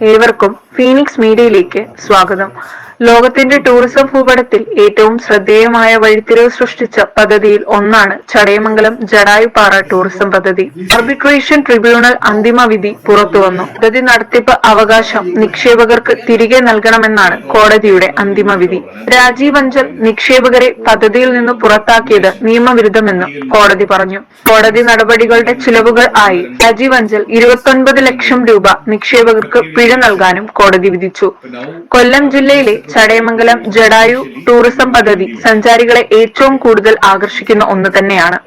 ഏവർക്കും ഫീനിക്സ് മീഡിയയിലേക്ക് സ്വാഗതം. ലോകത്തിന്റെ ടൂറിസം ഭൂപടത്തിൽ ഏറ്റവും ശ്രദ്ധേയമായ വഴിത്തിരിവ് സൃഷ്ടിച്ച പദ്ധതിയിൽ ഒന്നാണ് ചടയമംഗലം ജടായുപാറ ടൂറിസം പദ്ധതി. ആർബിട്രേഷൻ ട്രിബ്യൂണൽ അന്തിമ വിധി പുറത്തുവന്നു പദ്ധതി നടത്തിപ്പ് അവകാശം നിക്ഷേപകർക്ക് തിരികെ നൽകണമെന്നാണ് കോടതിയുടെ അന്തിമ വിധി. രാജീവ് അഞ്ചൽ നിക്ഷേപകരെ പദ്ധതിയിൽ നിന്ന് പുറത്താക്കിയത് നിയമവിരുദ്ധമെന്നും കോടതി പറഞ്ഞു. കോടതി നടപടികളുടെ ചിലവുകൾ ആയി രാജീവ് അഞ്ചൽ ഇരുപത്തൊൻപത് ലക്ഷം രൂപ നിക്ഷേപകർക്ക് പിഴ നൽകാനും കോടതി വിധിച്ചു. കൊല്ലം ജില്ലയിലെ ചടയമംഗലം ജഡായു ടൂറിസം പദ്ധതി സഞ്ചാരികളെ ഏറ്റവും കൂടുതൽ ആകർഷിക്കുന്ന ഒന്ന് തന്നെയാണ്.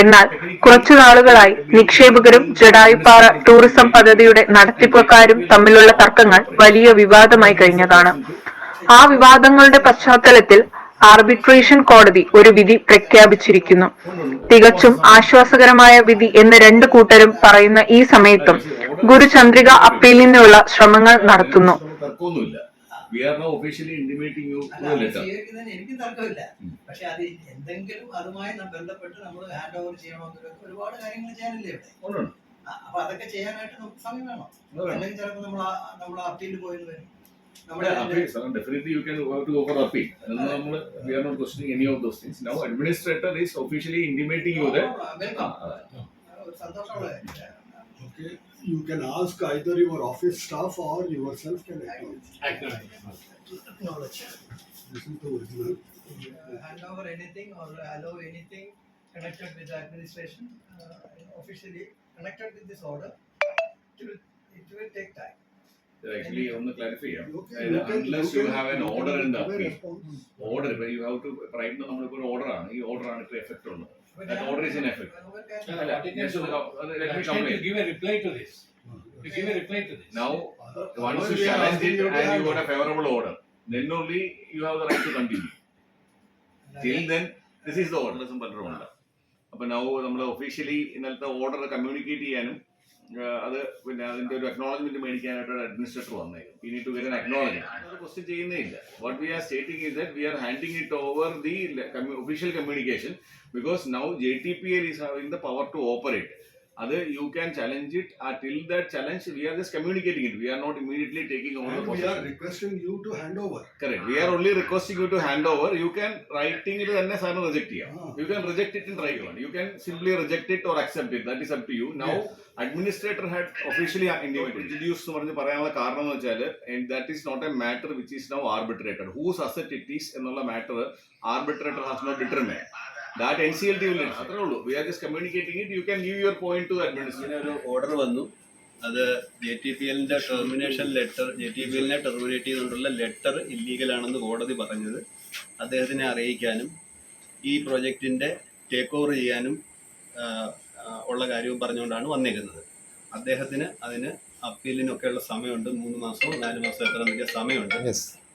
എന്നാൽ കുറച്ചു നാളുകളായി നിക്ഷേപകരും ജഡായുപ്പാറ ടൂറിസം പദ്ധതിയുടെ നടത്തിപ്പുകാരും തമ്മിലുള്ള തർക്കങ്ങൾ വലിയ വിവാദമായി കഴിഞ്ഞതാണ്. ആ വിവാദങ്ങളുടെ പശ്ചാത്തലത്തിൽ ആർബിട്രേഷൻ കോടതി ഒരു വിധി പ്രഖ്യാപിച്ചിരിക്കുന്നു. തികച്ചും ആശ്വാസകരമായ വിധി എന്ന് രണ്ട് കൂട്ടരും പറയുന്ന ഈ സമയത്തും ഗുരുചന്ദ്രിക അപ്പീലിനുള്ള ശ്രമങ്ങൾ നടത്തുന്നു. We are now officially intimating you എനിക്കും തർക്കമില്ല. പക്ഷെ അത് എന്തെങ്കിലും അതുമായി ബന്ധപ്പെട്ട് നമ്മൾ ഹാൻഡ് ഓവർ ചെയ്യണമെന്നൊക്കെ ഒരുപാട് കാര്യങ്ങൾ ചെയ്യാനില്ലേ ഇവിടെ. അപ്പൊ അതൊക്കെ ചെയ്യാനായിട്ട് നമുക്ക് സമയം വേണം. അല്ലെങ്കിൽ ചിലപ്പോൾ നമ്മൾ നമ്മൾ അപ്പീൽ പോയെന്ന് വരും. നമ്മുടെ definitely you can to offer appeal നമ്മൾ we are not questioning any of those things now administrator is officially intimating you the welcome ഒരു സന്തോഷമുള്ള. Okay, you can ask either your office staff or yourself can acknowledge. Acknowledge. This is the original. Uh, hand over anything or allow anything connected with the administration, uh, officially connected with this order, it will, it will take time. Actually ഒന്ന് clarify ചെയ്യാം Okay, അതായത് you can- unless you you can- have an you can order in the give a appeal response. Order ഇപ്പൊ you have to പറയുന്നത് നമ്മളിപ്പോ ഒരു order ആണ് ഈ order ആണ് ഇത്ര എഫക്ട് ഉള്ളത് But That order is in effect. Let me complain. give a reply to this? You give a reply to this. Now Once you challenge it and you got a favorable order, then only you have the right to continue. Till then, this is the order. ും അപ്പൊ now നമ്മൾ officially ഇന്നലത്തെ order communicate ചെയ്യാനും അത് പിന്നെ അതിന്റെ ഒരു acknowledgement മേടിക്കാനായിട്ട് അഡ്മിനിസ്ട്രേറ്റർ വന്നേക്കും. We need to get acknowledgement question ചെയ്യുന്നേ ഇല്ല what we are stating is that we are handing it over the official communication because now J T P L is having the power to operate അത് you can challenge it ah till that challenge we are just communicating it we are not immediately taking over correct we are only requesting you to hand over you can റൈറ്റിംഗിൽ തന്നെ സാറിന് reject ചെയ്യാം. You can reject it in write you can simply reject it or accept it that is up to you now administrator had officially introduce എന്ന് പറഞ്ഞ് പറയാനുള്ള കാരണം എന്ന് വെച്ചാൽ that is not a matter which is now arbitrated whose asset it is എന്നുള്ള matter arbitrator has not determine that N C L T will അത്രേ ഉള്ളൂ. We are just communicating it you can give your point to administration ഒരു order വന്നു. അത് J T P എല്ലിന്റെ termination letter J T P എല്ലിനെ terminate ചെയ്തുകൊണ്ടുള്ള letter ഇല്ലീഗലാണെന്ന് കോടതി പറഞ്ഞത്. അദ്ദേഹത്തിനെ അറിയിക്കാനും ഈ പ്രോജക്റ്റിന്റെ ടേക്ക് ഓവർ ചെയ്യാനും ഉള്ള കാര്യവും പറഞ്ഞുകൊണ്ടാണ് വന്നേക്കുന്നത് അദ്ദേഹത്തിന് അതിന് അപ്പീലിനൊക്കെയുള്ള സമയമുണ്ട്. മൂന്ന് മാസമോ നാല് മാസമോ എത്ര വലിയ സമയമുണ്ട്.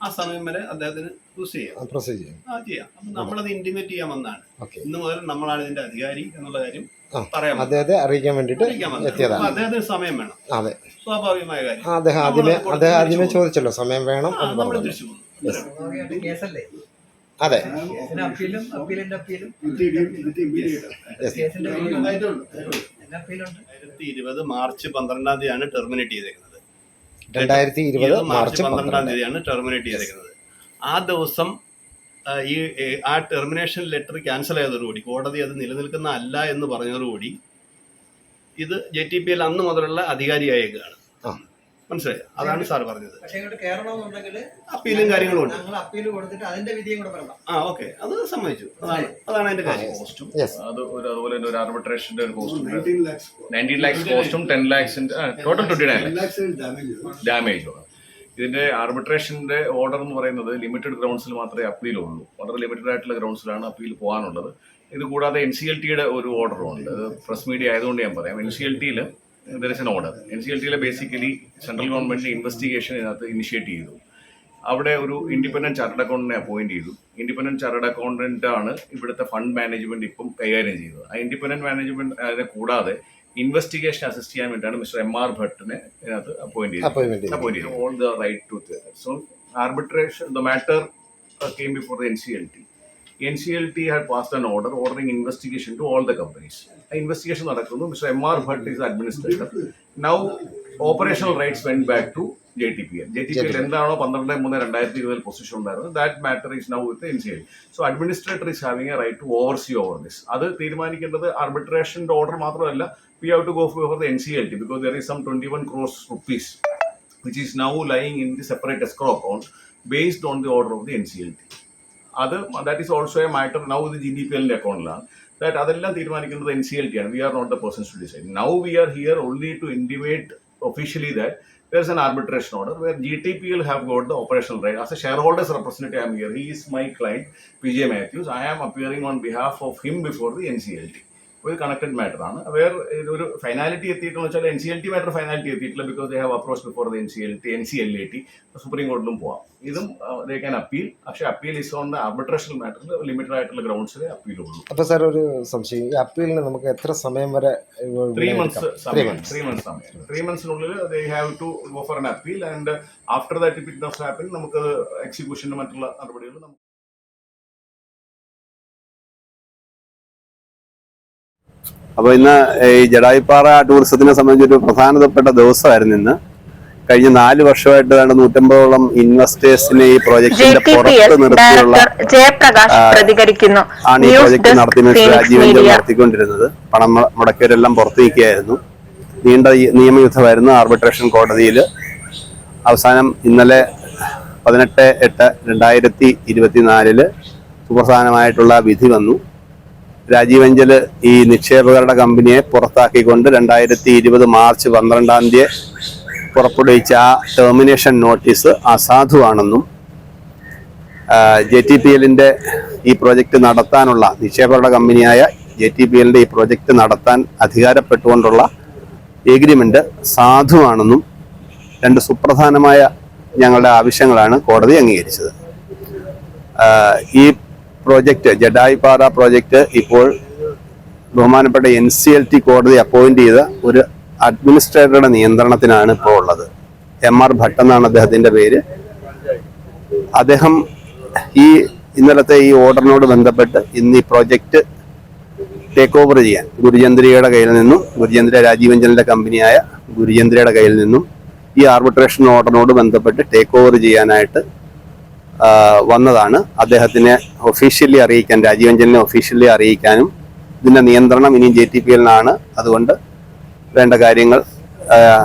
ആ സമയം വരെ അദ്ദേഹത്തിന് യൂസ് ചെയ്യാം. പ്രസ് ചെയ്യാം. ആ ചെയ്യാം. അപ്പം നമ്മളത് ഇന്റിമേറ്റ് ചെയ്യാൻ വന്നാണ് ഓക്കെ ഇന്ന് മുതൽ നമ്മളാണ് ഇതിന്റെ അധികാരി എന്നുള്ള കാര്യം പറയാം. അദ്ദേഹത്തെ അറിയിക്കാൻ വേണ്ടിയിട്ട് എത്തിയതാണ്. അദ്ദേഹത്തിന് സമയം വേണം. അതെ. സ്വാഭാവികമായ കാര്യം. അദ്ദേഹം ആദ്യമേ അദ്ദേഹം ആദ്യമേ ചോദിച്ചല്ലോ സമയം വേണം എന്ന് നമ്മൾ പറഞ്ഞു തിരിച്ചു പോകും സ്വാഭാവികമായിട്ട് കേസല്ലേ? അതെ. കേസിന് അപ്പീലും അപ്പീലിന്റെ അപ്പീലും. എല്ലാ അപ്പീലുണ്ട്. രണ്ടായിരത്തി ഇരുപത് മാർച്ച് പന്ത്രണ്ടാം തീയതിയാണ് ടെർമിനേറ്റ് ചെയ്തേക്കുന്നത്. രണ്ടായിരത്തി ഇരുപത് മാർച്ച് പന്ത്രണ്ടാം പന്ത്രണ്ട് തീയതിയാണ് ടെർമിനേറ്റ് ചെയ്തേക്കുന്നത്. ആ ദിവസം ഈ ആ ടെർമിനേഷൻ ലെറ്റർ ക്യാൻസൽ ചെയ്തതോടുകൂടി കോടതി അത് നിലനിൽക്കുന്ന അല്ല എന്ന് പറഞ്ഞതോടുകൂടി ഇത് ജെ ടി പി എൽ അന്ന് മുതലുള്ള അധികാരിയായേക്കാണ്. മനസ്സിലായി? അതാണ് സാർ പറഞ്ഞത്. പക്ഷെ ഇങ്ങോട്ട് കയറണമെന്നുണ്ടെങ്കിൽ അപ്പീലും കാര്യങ്ങളും ഉണ്ട്. അപ്പീൽ കൊടുത്തിട്ട് അതിന്റെ വിധിയും കൂടെ പറയണം. ആ ഓക്കെ. അത് സമ്മതിച്ചു. അതാണ് അതാണ് അതിന്റെ കാര്യം. കോസ്റ്റും അത് ഒരു അതുപോലെ തന്നെ ഒരു ആർബിട്രേഷന്റെ ഒരു കോസ്റ്റ് 19 lakhs. നയന്റീൻ ലാക്സ് കോസ്റ്റും ten ലാക്സിന്റെ total twenty nine 10 lakhs. is damages. Damage ഇതിന്റെ ആർബിട്രേഷന്റെ ഓർഡർ എന്ന് പറയുന്നത് ലിമിറ്റഡ് ഗ്രൗണ്ട്സിൽ മാത്രമേ അപ്പീൽ ഉള്ളൂ. വളരെ ലിമിറ്റഡ് ആയിട്ടുള്ള ഗ്രൗണ്ട്സിലാണ് അപ്പീൽ പോകാനുള്ളത്. ഇത് കൂടാതെ എൻ സി എൽ ടിയുടെ ഒരു ഓർഡറും ഉണ്ട്. പ്രസ് മീഡിയ ആയതുകൊണ്ട് ഞാൻ പറയാം. എൻ സി എൽ ടിയിൽ there is an order N C L ടിയിലെ basically central government investigation ഇതിനകത്ത് ഇനിഷ്യേറ്റ് ചെയ്തു. അവിടെ ഒരു ഇൻഡിപെൻഡന്റ് ചാർട്ടേഡ് അക്കൗണ്ടിനെ അപ്പോയിന്റ് ചെയ്തു. ഇൻഡിപെൻഡന്റ് ചാർട്ടഡ് അക്കൗണ്ടന്റ് ആണ് ഇവിടുത്തെ ഫണ്ട് മാനേജ്മെന്റ് ഇപ്പം കൈകാര്യം ചെയ്തത്. ആ ഇൻഡിപെൻഡന്റ് മാനേജ്മെന്റ് കൂടാതെ ഇൻവെസ്റ്റിഗേഷൻ അസിസ്റ്റ് ചെയ്യാൻ വേണ്ടിയാണ് മിസ്റ്റർ എം ആർ ഭട്ടിനെ ഇതിനകത്ത് അപ്പോയിന്റ് ചെയ്തത്. The right to so arbitration the matter came before the N C L T N C L T had an an order ordering investigation to all the ah investigation നടക്കുന്നു. Mister M R Bhat is administrator now operational rights when back to J T P L J T P L എന്താണോ പന്ത്രണ്ട് മൂന്ന് രണ്ടായിരത്തി ഇരുപതിൽ position ഉണ്ടായിരുന്നത് that matter is now with N C L so administrator is having a right to oversee over this അത് തീരുമാനിക്കേണ്ടത് ആർബിട്രേഷന്റെ order മാത്രമല്ല have to for the N C L T because there is some twenty one crores rupees which is now lying in the separate escrow account based on the order of the NCLT. അത് that is also a matter now ഇത് G D P എല്ലിന്റെ അക്കൗണ്ടിലാണ് that അതെല്ലാം തീരുമാനിക്കുന്നത് N C L T ആണ് we are not the persons to decide now we are here only to intimate officially that there is an arbitration order where GTPL have got the operational right. As a shareholders representative, I am here. He is my client, PJ Matthews. I am appearing on behalf of him before the NCLT. ഒരു connected matter ആണ്. Where ഇതൊരു finality എത്തിയിട്ടെന്ന് വെച്ചാൽ N C L T matter finality എത്തിയിട്ടില്ല because they have approach before the N C L T N C L A T supreme കോടതിയിലും പോവാം. ഇതും they can appeal പക്ഷേ appeal is on the arbitration മാറ്ററിൽ limited ആയിട്ടുള്ള ഗ്രൗണ്ട്സിൽ appeal ഉള്ളൂ. അപ്പൊ sir ഒരു സംശയം. ഈ അപ്പീലിന് നമുക്ക് എത്ര സമയം വരെ ത്രീ മന്ത്സ് സമയം. ത്രീ മന്ത്സ് സമയം. Three മന്ത്സിനുള്ളിൽ they have to go for an appeal and after that it does happen നമുക്ക് എക്സിക്യൂഷന് മറ്റുള്ള നടപടികൾ അപ്പോൾ ഇന്ന് ഈ ജഡായിപ്പാറ ടൂറിസത്തിനെ സംബന്ധിച്ചൊരു പ്രധാനപ്പെട്ട ദിവസമായിരുന്നു ഇന്ന്. കഴിഞ്ഞ നാല് വർഷമായിട്ട് വേണ്ട നൂറ്റമ്പതോളം ഇൻവെസ്റ്റേഴ്സിനെ ഈ പ്രോജക്ടിന്റെ പുറത്ത് നിർത്തിയുള്ള പ്രതികരിക്കുന്നു. ആണ് ഈ പ്രോജക്ട് നടത്തി രാജീവിന്റെ നടത്തിക്കൊണ്ടിരുന്നത്. പണം മുടക്കിയവരെല്ലാം പുറത്തു നിൽക്കുകയായിരുന്നു നീണ്ട നിയമയുദ്ധമായിരുന്നു ആർബിട്രേഷൻ കോടതിയിൽ അവസാനം ഇന്നലെ പതിനെട്ട് എട്ട് രണ്ടായിരത്തി ഇരുപത്തിനാലിൽ സുപ്രധാനമായിട്ടുള്ള വിധി വന്നു. രാജീവ് അഞ്ചൽ ഈ നിക്ഷേപകരുടെ കമ്പനിയെ പുറത്താക്കിക്കൊണ്ട് രണ്ടായിരത്തി ഇരുപത് മാർച്ച് പന്ത്രണ്ടാം തീയതി പുറപ്പെടുവിച്ച ആ ടെർമിനേഷൻ നോട്ടീസ് അസാധുവാണെന്നും ജെ ടി പി എല്ലിന്റെ ഈ പ്രോജക്റ്റ് നടത്താനുള്ള നിക്ഷേപകരുടെ കമ്പനിയായ ജെ ടി പി എല്ലിന്റെ ഈ പ്രോജക്റ്റ് നടത്താൻ അധികാരപ്പെട്ടുകൊണ്ടുള്ള എഗ്രിമെന്റ് സാധുവാണെന്നും രണ്ട് സുപ്രധാനമായ ഞങ്ങളുടെ ആവശ്യങ്ങളാണ് കോടതി അംഗീകരിച്ചത്. ഈ പ്രോജക്റ്റ് ജഡായിപ്പാറ പ്രോജക്റ്റ് ഇപ്പോൾ ബഹുമാനപ്പെട്ട എൻ സി എൽ ടി കോടതി അപ്പോയിന്റ് ചെയ്ത ഒരു അഡ്മിനിസ്ട്രേറ്ററുടെ നിയന്ത്രണത്തിനാണ് ഇപ്പോൾ ഉള്ളത്. എം ആർ ഭട്ട് എന്നാണ് അദ്ദേഹത്തിന്റെ പേര്. അദ്ദേഹം ഈ ഇന്നലത്തെ ഈ ഓർഡറിനോട് ബന്ധപ്പെട്ട് ഇന്ന് ഈ പ്രോജക്റ്റ് ടേക്ക് ഓവർ ചെയ്യാൻ ഗുരുചന്ദ്രിയുടെ കയ്യിൽ നിന്നും ഗുരുചന്ദ്ര രാജീവഞ്ചലിന്റെ കമ്പനിയായ ഗുരുചന്ദ്രയുടെ കയ്യിൽ നിന്നും ഈ ആർബിട്രേഷൻ ഓർഡറിനോട് ബന്ധപ്പെട്ട് ടേക്ക് ഓവർ ചെയ്യാനായിട്ട് വന്നതാണ്. അദ്ദേഹത്തിനെ ഒഫീഷ്യലി അറിയിക്കാൻ രാജീവഞ്ചലിനെ ഒഫീഷ്യലി അറിയിക്കാനും ഇതിന്റെ നിയന്ത്രണം ഇനിയും ജെ ടി പി എല്ലിനാണ് അതുകൊണ്ട് വേണ്ട കാര്യങ്ങൾ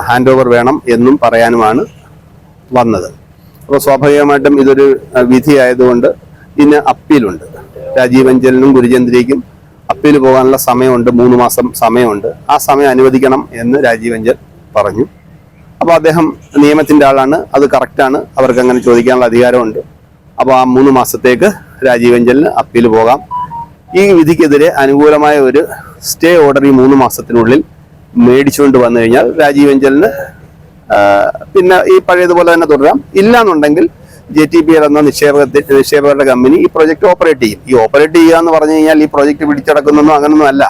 ഹാൻഡ് ഓവർ വേണം എന്നും പറയാനുമാണ് വന്നത്. അപ്പോൾ സ്വാഭാവികമായിട്ടും ഇതൊരു വിധിയായതുകൊണ്ട് ഇതിന് അപ്പീലുണ്ട്. രാജീവ് അഞ്ചലിനും ഗുരുചന്ദ്രിക്കും അപ്പീൽ പോകാനുള്ള സമയമുണ്ട്. മൂന്ന് മാസം സമയമുണ്ട്. ആ സമയം അനുവദിക്കണം എന്ന് രാജീവ് പറഞ്ഞു. അപ്പോൾ അദ്ദേഹം നിയമത്തിന്റെ ആളാണ്. അത് കറക്റ്റാണ് അവർക്ക് അങ്ങനെ ചോദിക്കാനുള്ള അധികാരമുണ്ട്. അപ്പോൾ ആ മൂന്ന് മാസത്തേക്ക് രാജീവ് അഞ്ചലിന് അപ്പീൽ പോകാം. ഈ വിധിക്കെതിരെ അനുകൂലമായ ഒരു സ്റ്റേ ഓർഡർ ഈ മൂന്ന് മാസത്തിനുള്ളിൽ മേടിച്ചുകൊണ്ട് വന്നു കഴിഞ്ഞാൽ രാജീവ് അഞ്ചലിന് പിന്നെ ഈ പഴയതുപോലെ തന്നെ തുടരാം. ഇല്ലാന്നുണ്ടെങ്കിൽ ജെ ടി പി എൽ എന്ന നിക്ഷേപക നിക്ഷേപകരുടെ കമ്പനി ഈ പ്രോജക്റ്റ് ഓപ്പറേറ്റ് ചെയ്യും. ഈ ഓപ്പറേറ്റ് ചെയ്യുക എന്ന് പറഞ്ഞു കഴിഞ്ഞാൽ ഈ പ്രോജക്റ്റ് പിടിച്ചടക്കുന്നൊന്നും അങ്ങനൊന്നും അല്ല.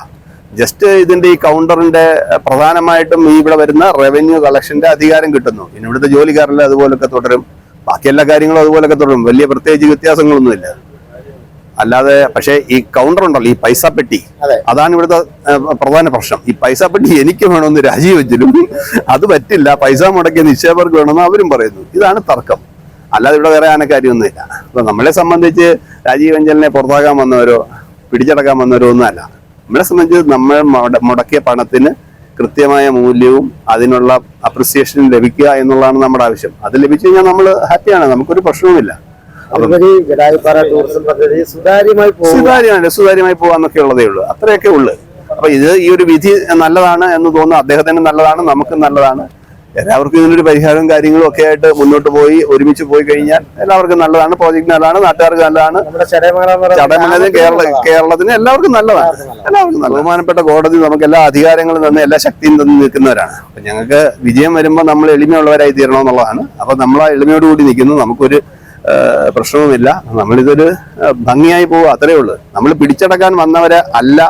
ജസ്റ്റ് ഇതിന്റെ ഈ കൗണ്ടറിന്റെ പ്രധാനമായിട്ടും ഇവിടെ വരുന്ന റവന്യൂ കളക്ഷന്റെ അധികാരം കിട്ടുന്നു. ഇനി ഇവിടുത്തെ ജോലിക്കാരെല്ലാം അതുപോലൊക്കെ തുടരും. ബാക്കി എല്ലാ കാര്യങ്ങളും അതുപോലൊക്കെ തുടരും. വലിയ പ്രത്യേകിച്ച് വ്യത്യാസങ്ങളൊന്നുമില്ല. അല്ലാതെ പക്ഷേ ഈ കൗണ്ടർ ഉണ്ടല്ലോ ഈ പൈസ പെട്ടി. അതാണ് ഇവിടുത്തെ പ്രധാന പ്രശ്നം. ഈ പൈസ പെട്ടി എനിക്ക് വേണമെന്ന് രാജിവെച്ചിലും അത് പറ്റില്ല. പൈസ മുടക്കിയ നിക്ഷേപകർക്ക് വേണമെന്ന് അവരും പറയുന്നു. ഇതാണ് തർക്കം. അല്ലാതെ ഇവിടെ വേറെ ആന കാര്യമൊന്നുമില്ല അപ്പൊ നമ്മളെ സംബന്ധിച്ച് രാജീവ് അഞ്ചലിനെ പുറത്താക്കാൻ വന്നവരോ പിടിച്ചടക്കാൻ വന്നവരോ ഒന്നുമല്ല. നമ്മളെ സംബന്ധിച്ച് നമ്മൾ മുട- മുടക്കിയ പണത്തിന് കൃത്യമായ മൂല്യവും അതിനുള്ള അപ്രിസിയേഷനും ലഭിക്കുക എന്നുള്ളതാണ് നമ്മുടെ ആവശ്യം. അത് ലഭിച്ചു കഴിഞ്ഞാൽ നമ്മൾ ഹാപ്പിയാണ് നമുക്കൊരു പ്രശ്നവുമില്ല. സുതാര്യമാണ് സുതാര്യമായി പോകാന്നൊക്കെ ഉള്ളതേ ഉള്ളൂ. അത്രയൊക്കെ ഉള്ളു. അപ്പൊ ഇത് ഈ ഒരു വിധി നല്ലതാണ് എന്ന് തോന്നുന്നു. അദ്ദേഹത്തിന് നല്ലതാണ് നമുക്കും നല്ലതാണ്. എല്ലാവർക്കും ഇതിനൊരു പരിഹാരവും കാര്യങ്ങളും ഒക്കെ ആയിട്ട് മുന്നോട്ട് പോയി ഒരുമിച്ച് പോയി കഴിഞ്ഞാൽ എല്ലാവർക്കും നല്ലതാണ്. പ്രോജക്റ്റ് നല്ലതാണ് നാട്ടുകാർക്ക് നല്ലതാണ്. ചടയമംഗലം കേരള കേരളത്തിന് എല്ലാവർക്കും നല്ലതാണ്. എല്ലാവർക്കും നല്ല ബഹുമാനപ്പെട്ട കോടതി നമുക്ക് എല്ലാ അധികാരങ്ങളും തന്നെ എല്ലാ ശക്തിയും തന്ന് നിൽക്കുന്നവരാണ്. അപ്പൊ ഞങ്ങൾക്ക് വിജയം വരുമ്പോൾ നമ്മൾ എളിമയുള്ളവരായി തീരണമെന്നുള്ളതാണ്. അപ്പൊ നമ്മൾ ആ എളിമയോടുകൂടി നിൽക്കുന്നു. നമുക്കൊരു പ്രശ്നവുമില്ല. നമ്മളിതൊരു ഭംഗിയായി പോവുക. അത്രേ ഉള്ളൂ. നമ്മൾ പിടിച്ചടക്കാൻ വന്നവരെ അല്ല.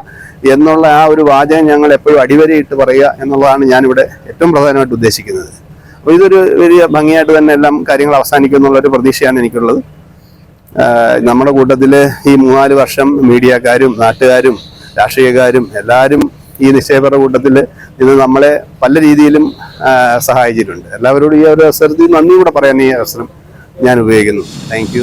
എന്നുള്ള ആ ഒരു വാചകം ഞങ്ങൾ എപ്പോഴും അടിവരയിട്ട് പറയുക എന്നുള്ളതാണ് ഞാനിവിടെ ഏറ്റവും പ്രധാനമായിട്ട് ഉദ്ദേശിക്കുന്നത്. അപ്പോൾ ഇതൊരു വലിയ ഭംഗിയായിട്ട് തന്നെ എല്ലാം കാര്യങ്ങൾ അവസാനിക്കും എന്നുള്ളൊരു പ്രതീക്ഷയാണ് എനിക്കുള്ളത്. നമ്മുടെ കൂട്ടത്തിൽ ഈ മൂന്നാൽ വർഷം മീഡിയക്കാരും നാട്ടുകാരും രാഷ്ട്രീയക്കാരും എല്ലാവരും ഈ നിക്ഷേപക കൂട്ടത്തിൽ ഇത് നമ്മളെ പല രീതിയിലും സഹായിച്ചിട്ടുണ്ട്. എല്ലാവരോടും ഈ ഒരു അവസരത്തിൽ നന്ദി കൂടെ പറയാൻ ഈ അവസരം ഞാൻ ഉപയോഗിക്കുന്നു. താങ്ക്